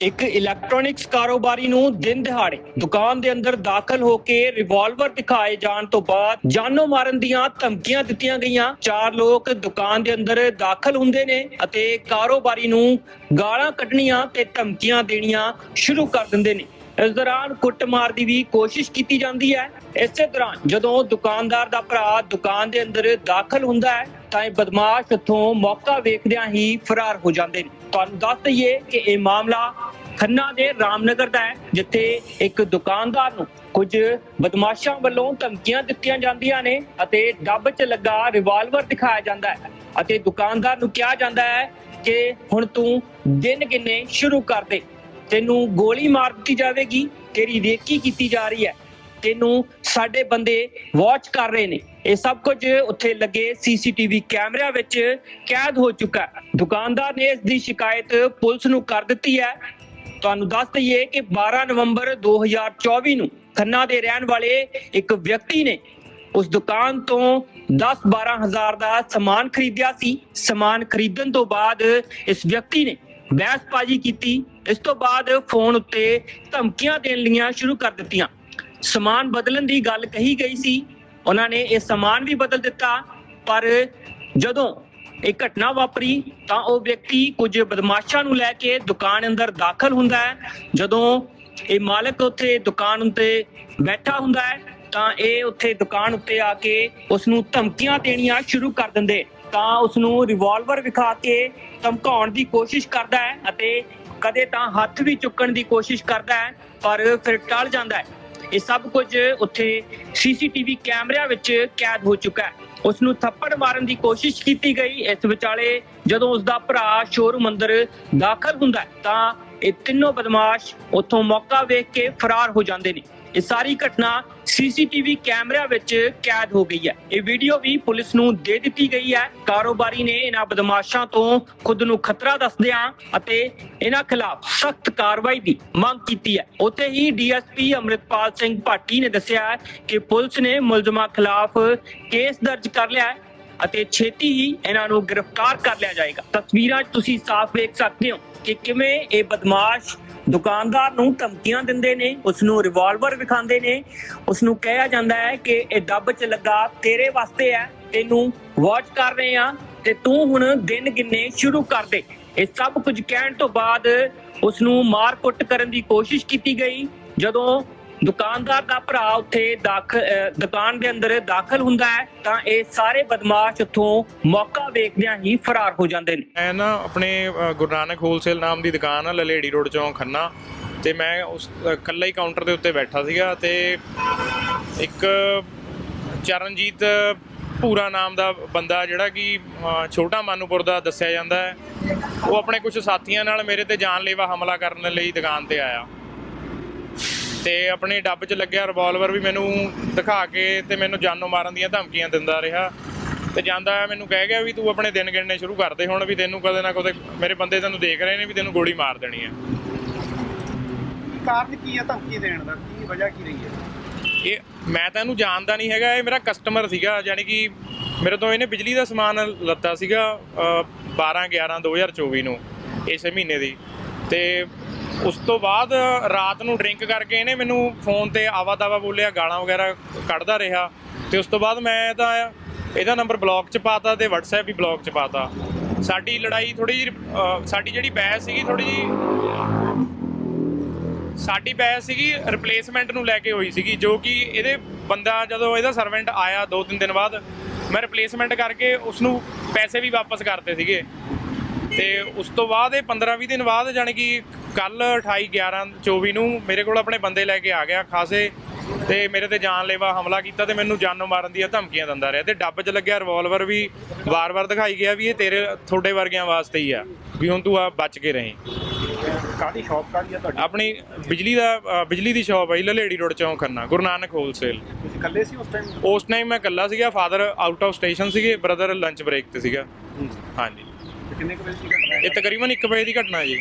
ਇੱਕ ਇਲੈਕਟ੍ਰੋਨਿਕਸ ਕਾਰੋਬਾਰੀ ਨੂੰ ਦਿਨ ਦਿਹਾੜੇ ਦੁਕਾਨ ਦੇ ਅੰਦਰ ਦਾਖਲ ਹੋ ਕੇ ਰਿਵਾਲਵਰ ਦਿਖਾਏ ਜਾਣ ਤੋਂ ਬਾਅਦ ਜਾਨੋਂ ਮਾਰਨ ਦੀਆਂ ਧਮਕੀਆਂ ਦਿੱਤੀਆਂ ਗਈਆਂ। ਚਾਰ ਲੋਕ ਦੁਕਾਨ ਦੇ ਅੰਦਰ ਦਾਖਲ ਹੁੰਦੇ ਨੇ ਅਤੇ ਕਾਰੋਬਾਰੀ ਨੂੰ ਗਾਲਾਂ ਕੱਢਣੀਆਂ ਤੇ ਧਮਕੀਆਂ ਦੇਣੀਆਂ ਸ਼ੁਰੂ ਕਰ ਦਿੰਦੇ ਨੇ। ਇਸ ਦੌਰਾਨ ਕੁੱਟਮਾਰ ਦੀ ਵੀ ਕੋਸ਼ਿਸ਼ ਕੀਤੀ ਜਾਂਦੀ ਹੈ। ਇਸੇ ਦੌਰਾਨ ਜਦੋਂ ਦੁਕਾਨਦਾਰ ਦਾ ਭਰਾ ਦੁਕਾਨ ਦੇ ਅੰਦਰ ਦਾਖਲ ਹੁੰਦਾ ਹੈ, ਤਾਂ ਇਹ ਬਦਮਾਸ਼ ਉੱਥੋਂ ਮੌਕਾ ਵੇਖਦਿਆਂ ਹੀ ਫਰਾਰ ਹੋ ਜਾਂਦੇ ਨੇ। ਤੁਹਾਨੂੰ ਦੱਸ ਦਈਏ ਕਿ ਇਹ ਮਾਮਲਾ ਖੰਨਾ ਦੇ ਰਾਮਨਗਰ ਦਾ ਹੈ, ਜਿੱਥੇ ਇੱਕ ਦੁਕਾਨਦਾਰ ਨੂੰ ਕੁਝ ਬਦਮਾਸ਼ਾਂ ਵੱਲੋਂ ਧਮਕੀਆਂ ਦਿੱਤੀਆਂ ਜਾਂਦੀਆਂ ਨੇ ਅਤੇ ਡੱਬ 'ਚ ਲੱਗਾ ਰਿਵਾਲਵਰ ਦਿਖਾਇਆ ਜਾਂਦਾ ਹੈ ਅਤੇ ਦੁਕਾਨਦਾਰ ਨੂੰ ਕਿਹਾ ਜਾਂਦਾ ਹੈ ਕਿ ਹੁਣ ਤੂੰ ਦਿਨ ਗਿਣਨੇ ਸ਼ੁਰੂ ਕਰ ਦੇ। ਤੈਨੂੰ ਗੋਲੀ ਮਾਰ ਦਿੱਤੀ ਜਾਵੇਗੀ। ਤੇਰੀ ਰੇਕੀ ਕੀਤੀ ਜਾ ਰਹੀ ਹੈ। ਤੈਨੂੰ ਸਾਡੇ ਬੰਦੇ ਵਾਚ ਕਰ ਰਹੇ ਨੇ। ਇਹ ਸਭ ਕੁਝ ਉੱਥੇ ਲੱਗੇ ਸੀਸੀਟੀਵੀ ਕੈਮਰਿਆਂ ਵਿੱਚ ਕੈਦ ਹੋ ਚੁੱਕਾ ਦੁਕਾਨਦਾਰ ਨੇ ਇਸ ਦੀ ਸ਼ਿਕਾਇਤ ਪੁਲਿਸ ਨੂੰ ਕਰ ਦਿੱਤੀ ਹੈ। ਤੁਹਾਨੂੰ ਦੱਸ ਦਈਏ ਕਿ 12 ਨਵੰਬਰ 2024 ਨੂੰ ਖੰਨਾ ਦੇ ਰਹਿਣ ਵਾਲੇ ਇੱਕ ਵਿਅਕਤੀ ਨੇ ਉਸ ਦੁਕਾਨ ਤੋਂ 10-12 ਹਜ਼ਾਰ ਦਾ ਸਮਾਨ ਖਰੀਦਿਆ ਸੀ। ਸਮਾਨ ਖਰੀਦਣ ਤੋਂ ਬਾਅਦ ਇਸ ਵਿਅਕਤੀ ਨੇ ਬਹਿਸਬਾਜ਼ੀ ਕੀਤੀ, ਇਸ ਤੋਂ ਬਾਅਦ ਫੋਨ ਉੱਤੇ ਧਮਕੀਆਂ ਦੇਣ ਲੀਆਂ ਸ਼ੁਰੂ ਕਰ ਦਿੱਤੀਆਂ। ਸਮਾਨ ਬਦਲਣ ਦੀ ਗੱਲ ਕਹੀ ਗਈ ਸੀ, ਉਹਨਾਂ ਨੇ ਇਹ ਸਮਾਨ ਵੀ ਬਦਲ ਦਿੱਤਾ, ਪਰ ਜਦੋਂ ਇਹ ਘਟਨਾ ਵਾਪਰੀ, ਤਾਂ ਉਹ ਵਿਅਕਤੀ ਕੁਝ ਬਦਮਾਸ਼ਾਂ ਨੂੰ ਲੈ ਕੇ ਦੁਕਾਨ ਅੰਦਰ ਦਾਖਲ ਹੁੰਦਾ ਹੈ। ਜਦੋਂ ਇਹ ਮਾਲਕ ਉੱਥੇ ਦੁਕਾਨ ਉੱਤੇ ਬੈਠਾ ਹੁੰਦਾ ਹੈ, ਤਾਂ ਇਹ ਉੱਥੇ ਦੁਕਾਨ ਉੱਤੇ ਆ ਕੇ ਉਸ ਨੂੰ ਧਮਕੀਆਂ ਦੇਣੀਆਂ ਸ਼ੁਰੂ ਕਰ ਦਿੰਦੇ। ਤਾਂ ਉਸ ਨੂੰ ਰਿਵਾਲਵਰ ਵਿਖਾ ਕੇ ਧਮਕਾਉਣ ਦੀ ਕੋਸ਼ਿਸ਼ ਕਰਦਾ ਹੈ ਅਤੇ ਕਦੇ ਤਾਂ ਹੱਥ ਵੀ ਚੁੱਕਣ ਦੀ ਕੋਸ਼ਿਸ਼ ਕਰਦਾ ਹੈ, ਪਰ ਫਿਰ ਟਲ ਜਾਂਦਾ ਹੈ। ਇਹ ਸਭ ਕੁਝ ਉੱਥੇ ਸੀਸੀਟੀਵੀ ਕੈਮਰਿਆਂ ਵਿੱਚ ਕੈਦ ਹੋ ਚੁੱਕਾ ਹੈ। ਉਸ ਨੂੰ ਥੱਪੜ ਮਾਰਨ ਦੀ ਕੋਸ਼ਿਸ਼ ਕੀਤੀ ਗਈ। ਇਸ ਵਿਚਾਲੇ ਜਦੋਂ ਉਸ ਦਾ ਭਰਾ ਸ਼ੋਰੂਮ ਅੰਦਰ ਦਾਖਲ ਹੁੰਦਾ ਤਾਂ ਇਹ ਤਿੰਨੋਂ ਬਦਮਾਸ਼ ਉੱਥੋਂ ਮੌਕਾ ਵੇਖ ਕੇ ਫਰਾਰ ਹੋ ਜਾਂਦੇ ਨੇ। ਇਹ ਸਾਰੀ ਘਟਨਾ ਸੀਸੀਟੀਵੀ ਕੈਮਰਿਆਂ ਵਿੱਚ ਕੈਦ ਹੋ ਗਈ ਹੈ। ਇਹ ਵੀਡੀਓ ਵੀ ਪੁਲਿਸ ਨੂੰ ਦੇ ਦਿੱਤੀ ਗਈ ਹੈ। ਕਾਰੋਬਾਰੀ ਨੇ ਇਹਨਾਂ ਬਦਮਾਸ਼ਾਂ ਤੋਂ ਖੁਦ ਨੂੰ ਖਤਰਾ ਦੱਸਦਿਆਂ ਅਤੇ ਇਹਨਾਂ ਖਿਲਾਫ ਸਖਤ ਕਾਰਵਾਈ ਦੀ ਮੰਗ ਕੀਤੀ ਹੈ। ਉੱਥੇ ਹੀ ਡੀਐਸਪੀ ਅਮਰਿਤਪਾਲ ਸਿੰਘ ਭਾਟੀ ਨੇ ਦੱਸਿਆ ਕਿ ਪੁਲਿਸ ਨੇ ਮੁਲਜ਼ਮਾਂ ਖਿਲਾਫ ਕੇਸ ਦਰਜ ਕਰ ਲਿਆ ਹੈ। ਅਤੇ ਛੇਤੀ ਹੀ ਇਹਨਾਂ ਨੂੰ ਗ੍ਰਿਫਤਾਰ ਕਰ ਲਿਆ ਜਾਏਗਾ। ਤਸਵੀਰਾਂ 'ਚ ਤੁਸੀਂ ਸਾਫ਼ ਵੇਖ ਸਕਦੇ ਹੋ ਕਿ ਕਿਵੇਂ ਇਹ ਬਦਮਾਸ਼ ਦੁਕਾਨਦਾਰ ਨੂੰ ਧਮਕੀਆਂ ਦਿੰਦੇ ਨੇ ਉਸ ਨੂੰ ਰਿਵਾਲਵਰ ਵਿਖਾਉਂਦੇ ਨੇ। ਉਸ ਨੂੰ ਕਿਹਾ ਜਾਂਦਾ ਹੈ ਕਿ ਇਹ ਦੱਬ 'ਚ ਲੱਗਾ ਤੇਰੇ ਵਾਸਤੇ ਹੈ, ਤੈਨੂੰ ਵਾਚ ਕਰ ਰਹੇ ਆ ਤੇ ਤੂੰ ਹੁਣ ਦਿਨ ਗਿਣਨੇ ਸ਼ੁਰੂ ਕਰ ਦੇ। ਇਹ ਸਭ ਕੁਝ ਕਹਿਣ ਤੋਂ ਬਾਅਦ ਉਸ ਨੂੰ ਮਾਰ ਕੁੱਟ ਕਰਨ ਦੀ ਕੋਸ਼ਿਸ਼ ਕੀਤੀ ਗਈ। ਜਦੋਂ ਦੁਕਾਨਦਾਰ ਦਾ ਭਰਾ ਉੱਥੇ ਦਾਖਲ ਦੁਕਾਨ ਦੇ ਅੰਦਰ ਦਾਖਲ ਹੁੰਦਾ ਹੈ, ਤਾਂ ਇਹ ਸਾਰੇ ਬਦਮਾਸ਼ ਉੱਥੋਂ ਮੌਕਾ ਵੇਖਦਿਆਂ ਹੀ ਫਰਾਰ ਹੋ ਜਾਂਦੇ ਨੇ। ਮੈਂ ਨਾ ਆਪਣੇ ਗੁਰੂ ਨਾਨਕ ਹੋਲਸੇਲ ਨਾਮ ਦੀ ਦੁਕਾਨ ਆ, ਲਲੇੜੀ ਰੋਡ ਚੋਂ ਖੰਨਾ, ਤੇ ਮੈਂ ਉਸ ਇਕੱਲਾ ਹੀ ਕਾਊਂਟਰ ਦੇ ਉੱਤੇ ਬੈਠਾ ਸੀਗਾ, ਤੇ ਇੱਕ ਚਰਨਜੀਤ ਪੂਰਾ ਨਾਮ ਦਾ ਬੰਦਾ ਜਿਹੜਾ ਕਿ ਛੋਟਾ ਮਾਨੂਪੁਰ ਦਾ ਦੱਸਿਆ ਜਾਂਦਾ ਹੈ, ਉਹ ਆਪਣੇ ਕੁਝ ਸਾਥੀਆਂ ਨਾਲ ਮੇਰੇ ਤੇ ਜਾਨਲੇਵਾ ਹਮਲਾ ਕਰਨ ਲਈ ਦੁਕਾਨ ਤੇ ਆਇਆ। ਤੇ ਆਪਣੇ ਡੱਬ 'ਚ ਲੱਗਿਆ ਰਿਵਾਲਵਰ ਵੀ ਮੈਨੂੰ ਦਿਖਾ ਕੇ ਤੇ ਮੈਨੂੰ ਜਾਨੋਂ ਮਾਰਨ ਦੀਆਂ ਧਮਕੀਆਂ ਦਿੰਦਾ ਰਿਹਾ। ਤੇ ਜਾਂਦਾ ਮੈਨੂੰ ਕਹਿ ਗਿਆ ਵੀ ਤੂੰ ਆਪਣੇ ਦਿਨ ਗਿਣਨੇ ਸ਼ੁਰੂ ਕਰ ਦੇ ਹੁਣ ਵੀ ਤੈਨੂੰ ਕਦੇ ਨਾ ਕਦੇ ਮੇਰੇ ਬੰਦੇ ਤੈਨੂੰ ਦੇਖ ਰਹੇ ਨੇ ਵੀ ਤੈਨੂੰ ਗੋਲੀ ਮਾਰ ਦੇਣੀ ਹੈ ਕਾਰਨ ਕੀ ਹੈ ਧਮਕੀ ਦੇਣ ਦਾ? ਕੀ ਵਜ੍ਹਾ ਕੀ ਰਹੀ ਹੈ? ਇਹ ਮੈਂ ਤਾਂ ਇਹਨੂੰ ਜਾਣਦਾ ਨਹੀਂ ਹੈਗਾ ਇਹ ਮੇਰਾ ਕਸਟਮਰ ਸੀਗਾ ਯਾਨੀ ਕਿ ਮੇਰੇ ਤੋਂ ਇਹਨੇ ਬਿਜਲੀ ਦਾ ਸਮਾਨ ਲੱਤਾ ਸੀਗਾ ਅ, 12 11 2024 ਨੂੰ ਇਸੇ ਮਹੀਨੇ ਦੀ। ਤੇ ਉਸ ਤੋਂ ਬਾਅਦ ਰਾਤ ਨੂੰ ਡਰਿੰਕ ਕਰਕੇ ਇਹਨੇ ਮੈਨੂੰ ਫੋਨ ਤੇ ਆਵਾ ਦਾਵਾ ਬੋਲਿਆ, ਗਾਲਾਂ ਵਗੈਰਾ ਕੱਢਦਾ ਰਿਹਾ ਤੇ ਉਸ ਤੋਂ ਬਾਅਦ ਮੈਂ ਤਾਂ ਇਹਦਾ ਨੰਬਰ ਬਲੌਕ 'ਚ ਪਾਤਾ ਤੇ WhatsApp ਵੀ ਬਲੌਕ 'ਚ ਪਾਤਾ। ਸਾਡੀ ਲੜਾਈ ਥੋੜੀ ਜਿਹੀ ਸਾਡੀ ਜਿਹੜੀ ਬਹਿਸ ਸੀਗੀ ਥੋੜੀ ਜਿਹੀ, ਸਾਡੀ ਬਹਿਸ ਸੀਗੀ ਰਿਪਲੇਸਮੈਂਟ ਨੂੰ ਲੈ ਕੇ ਹੋਈ ਸੀਗੀ, ਜੋ ਕਿ ਇਹਦੇ ਬੰਦਾ ਜਦੋਂ ਇਹਦਾ ਸਰਵੈਂਟ ਆਇਆ 2-3 ਦਿਨ ਬਾਅਦ, ਮੈਂ ਰਿਪਲੇਸਮੈਂਟ ਕਰਕੇ ਉਸ ਨੂੰ ਪੈਸੇ ਵੀ ਵਾਪਸ ਕਰਤੇ ਸੀਗੇ। ਤੇ ਉਸ ਤੋਂ ਬਾਅਦ ਇਹ 15-20 ਦਿਨ ਬਾਅਦ ਜਾਣੀ ਕਿ ਕੱਲ 28 11 24 ਨੂੰ ਮੇਰੇ ਕੋਲ ਆਪਣੇ ਬੰਦੇ ਲੈ ਕੇ ਆ ਗਿਆ ਖਾਸੇ ਤੇ ਮੇਰੇ ਤੇ ਜਾਨਲੇਵਾ ਹਮਲਾ ਕੀਤਾ ਤੇ ਮੈਨੂੰ ਜਾਨੋਂ ਮਾਰਨ ਦੀਆਂ ਧਮਕੀਆਂ ਦਿੰਦਾ ਰਿਹਾ ਤੇ ਡੱਬ 'ਚ ਲੱਗਿਆ ਰਿਵਾਲਵਰ ਵੀ ਵਾਰ-ਵਾਰ ਦਿਖਾਈ ਗਿਆ ਵੀ ਇਹ ਤੇਰੇ ਤੁਹਾਡੇ ਵਰਗਿਆਂ ਵਾਸਤੇ ਹੀ ਆ ਵੀ ਹੁਣ ਤੂੰ ਆ ਬਚ ਕੇ ਰਹੀਂ। ਕਾਦੀ ਸ਼ੌਪ ਕਾਦੀ ਹੈ ਤੁਹਾਡੀ? ਆਪਣੀ ਬਿਜਲੀ ਦਾ ਬਿਜਲੀ ਦੀ ਸ਼ਾਪ ਹੈ ਲਲੇੜੀ ਰੋਡ ਚੌਂਕ ਖੰਨਾ ਗੁਰੂ ਨਾਨਕ ਹੋਲਸੇਲ ਤੁਸੀਂ ਇਕੱਲੇ ਸੀ ਉਸ ਟਾਈਮ ਉਸ ਟਾਈਮ ਮੈਂ ਇਕੱਲਾ ਸੀਗਾ ਫਾਦਰ ਆਊਟ ਆਫ ਸਟੇਸ਼ਨ ਸੀਗੇ ਬ੍ਰਦਰ ਲੰਚ ਬ੍ਰੇਕ ਤੇ ਸੀਗਾ। ਹਾਂਜੀ। ਕਿੰਨੇ ਕੁ ਵਜੇ ਦੀ ਘਟਨਾ ਇਹ ਤਕਰੀਬਨ 1 ਵਜੇ ਦੀ ਘਟਨਾ ਜੀ।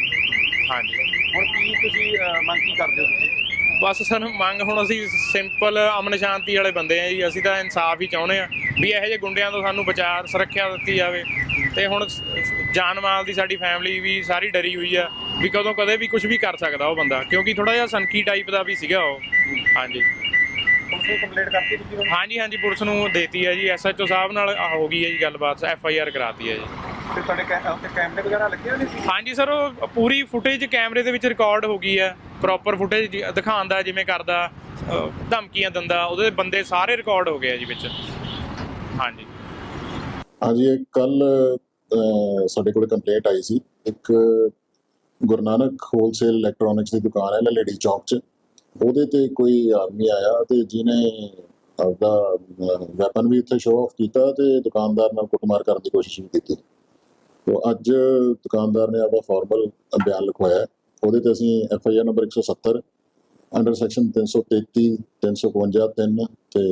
ਹਾਂਜੀ। ਹੁਣ ਕੀ ਤੁਸੀਂ ਅਹ, ਮੰਗ ਕੀ ਕਰਦੇ ਹੋ ਤੁਸੀਂ? ਬਸ ਸਾਨੂੰ ਮੰਗ ਹੁਣ ਅਸੀਂ ਸਿੰਪਲ ਅਮਨ ਸ਼ਾਂਤੀ ਵਾਲੇ ਬੰਦੇ ਆ ਜੀ। ਅਸੀਂ ਤਾਂ ਇਨਸਾਫ ਹੀ ਚਾਹੁੰਦੇ ਆ ਵੀ ਇਹੋ ਜਿਹੇ ਗੁੰਡਿਆਂ ਤੋਂ ਸਾਨੂੰ ਬਚਾਅ ਸੁਰੱਖਿਆ ਦਿੱਤੀ ਜਾਵੇ। ਤੇ ਹੁਣ ਸ- ਜਾਨ ਮਾਲ ਦੀ ਸਾਡੀ ਫੈਮਿਲੀ ਵੀ ਸਾਰੀ ਡਰੀ ਹੋਈ ਆ ਵੀ ਕਦੋਂ ਕਦੇ ਵੀ ਕੁਝ ਵੀ ਕਰ ਸਕਦਾ ਉਹ ਬੰਦਾ। ਕਿਉਂਕਿ ਥੋੜਾ ਜਿਹਾ ਸਨਕੀ ਟਾਈਪ ਦਾ ਵੀ ਸੀਗਾ ਉਹ। ਹਾਂਜੀ। ਪੁਲਿਸ ਨੂੰ ਕੰਪਲੇਂਟ ਕਰਤੀ ਤੁਸੀਂ ਹੁਣ? ਹਾਂਜੀ ਹਾਂਜੀ ਪੁਲਿਸ ਨੂੰ ਦੇਤੀ ਹੈ ਜੀ। ਐਸਐਚਓ ਸਾਹਿਬ ਨਾਲ ਹੋ ਗਈ ਹੈ ਜੀ ਗੱਲਬਾਤ ਐਫ ਆਈ ਆਰ ਕਰਾਤੀ ਹੈ ਜੀ। ਤੇ ਤੁਹਾਡੇ ਕੈ- ਉੱਤੇ ਕੈਮਰੇ ਵਗੈਰਾ ਲੱਗੇ ਹੋਏ ਨੇ ਸੀ? ਹਾਂਜੀ ਸਰ ਉਹ ਪੂਰੀ ਫੁਟੇਜ ਕੈਮਰੇ ਦੇ ਵਿੱਚ ਰਿਕਾਰਡ ਹੋ ਗਈ ਹੈ। ਪ੍ਰੋਪਰ ਫੁਟੇਜ ਦਿਖਾਉਂਦਾ ਜਿਵੇਂ ਕਰਦਾ ਅਹ ਧਮਕੀਆਂ ਦਿੰਦਾ ਉਹਦੇ ਬੰਦੇ ਸਾਰੇ ਰਿਕਾਰਡ ਹੋ ਗਏ ਆ ਜੀ ਵਿੱਚ। ਹਾਂਜੀ। ਹਾਂਜੀ ਇਹ ਕੱਲ ਸਾਡੇ ਕੋਲ ਕੰਪਲੇਂਟ ਆਈ ਸੀ। ਇੱਕ ਗੁਰੂ ਨਾਨਕ ਹੋਲਸੇਲ ਇਲੈਕਟ੍ਰੋਨਿਕਸ ਦੀ ਦੁਕਾਨ ਹੈ ਲੇਡੀ ਚੌਕ 'ਚ। ਉਹਦੇ ਤੇ ਕੋਈ ਆਦਮੀ ਆਇਆ ਤੇ ਜਿਹਨੇ ਆਪਦਾ ਵੈਪਨ ਵੀ ਉੱਥੇ ਸ਼ੋਅ ਆਫ ਕੀਤਾ ਤੇ ਦੁਕਾਨਦਾਰ ਨਾਲ ਕੁੱਟਮਾਰ ਕਰਨ ਦੀ ਕੋਸ਼ਿਸ਼ ਵੀ ਕੀਤੀ। ਤੋ ਅੱਜ ਦੁਕਾਨਦਾਰ ਨੇ ਆਪਦਾ ਫਾਰਮਲ ਬਿਆਨ ਲਿਖਵਾਇਆ। ਉਹਦੇ ਤੇ ਅਸੀਂ F I R number 170 under section 333 352 3 ਤੇ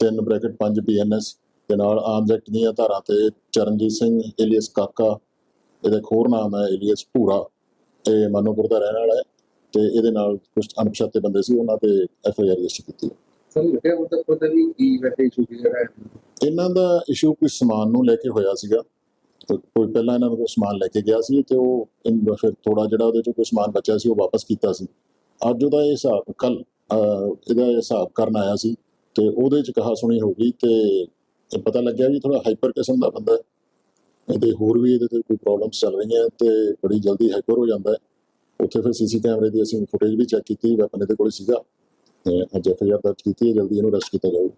3 ਬ੍ਰੈਕਟ 5 ਬੀਐਨਐਸ ਦੇ ਨਾਲ ਆਰਮਸ ਐਕਟ ਦੀਆਂ ਧਾਰਾਂ ਤੇ ਚਰਨਜੀਤ ਸਿੰਘ ਏਲੀਅਸ ਕਾਕਾ ਇਹਦਾ ਹੋਰ ਨਾਮ ਹੈ ਏਲੀਅਸ ਭੂਰਾ ਇਹ ਮਾਨੋਪੁਰ ਦਾ ਰਹਿਣ ਵਾਲਾ ਹੈ ਤੇ ਇਹਦੇ ਨਾਲ ਕੁਝ ਅਣਪਛਾਤੇ ਬੰਦੇ ਸੀ ਉਹਨਾਂ ਤੇ ਐਫ ਆਈ ਆਰ ਰਜਿਸਟਰ ਕੀਤੀ। ਸਰ ਲੱਗਿਆ ਹੁਣ ਤੱਕ ਪਤਾ ਨਹੀਂ ਕੀ ਵੈਸੇ ਇਸ਼ੂ ਰਿਹਾ ਹੈ ਇਹਨਾਂ ਦਾ ਇਸ਼ੂ ਕੋਈ ਸਮਾਨ ਨੂੰ ਲੈ ਕੇ ਹੋਇਆ ਸੀਗਾ ਤੇ ਕੋਈ ਪਹਿਲਾਂ ਇਹਨਾਂ ਨੂੰ ਕੋਈ ਸਮਾਨ ਲੈ ਕੇ ਗਿਆ ਸੀ ਤੇ ਉਹ ਫਿਰ ਥੋੜਾ ਜਿਹੜਾ ਉਹਦੇ ਚੋਂ ਕੋਈ ਸਮਾਨ ਬਚਿਆ ਸੀ, ਉਹ ਵਾਪਸ ਕੀਤਾ ਸੀ। ਅੱਜ ਉਹਦਾ ਇਹ ਹਿਸਾਬ ਕੱਲ ਇਹਦਾ ਹਿਸਾਬ ਕਰਨ ਆਇਆ ਸੀ ਤੇ ਉਹਦੇ ਚ ਕਹਾ ਸੁਣੀ ਹੋ ਗਈ ਤੇ ਇਹ ਪਤਾ ਲੱਗਿਆ ਵੀ ਥੋੜਾ ਹਾਈਪਰ ਕਿਸਮ ਦਾ ਬੰਦਾ ਹੈ। ਇਹਦੇ ਹੋਰ ਵੀ ਇਹਦੇ ਤੇ ਕੋਈ ਪ੍ਰੋਬਲਮਸ ਚੱਲ ਰਹੀਆਂ ਤੇ ਬੜੀ ਜਲਦੀ ਹਾਈਪਰ ਹੋ ਜਾਂਦਾ ਹੈ। ਉੱਥੇ ਫਿਰ ਸੀਸੀ ਕੈਮਰੇ ਦੀ ਅਸੀਂ ਫੁਟੇਜ ਵੀ ਚੈੱਕ ਕੀਤੀ ਵੈਪਨ ਇਹਦੇ ਕੋਲ ਸੀਗਾ ਤੇ ਅੱਜ ਐਫ ਆਈ ਆਰ ਦਰਜ ਕੀਤੀ ਹੈ, ਜਲਦੀ ਇਹਨੂੰ ਅਰੈਸਟ ਕੀਤਾ ਜਾਊਗਾ।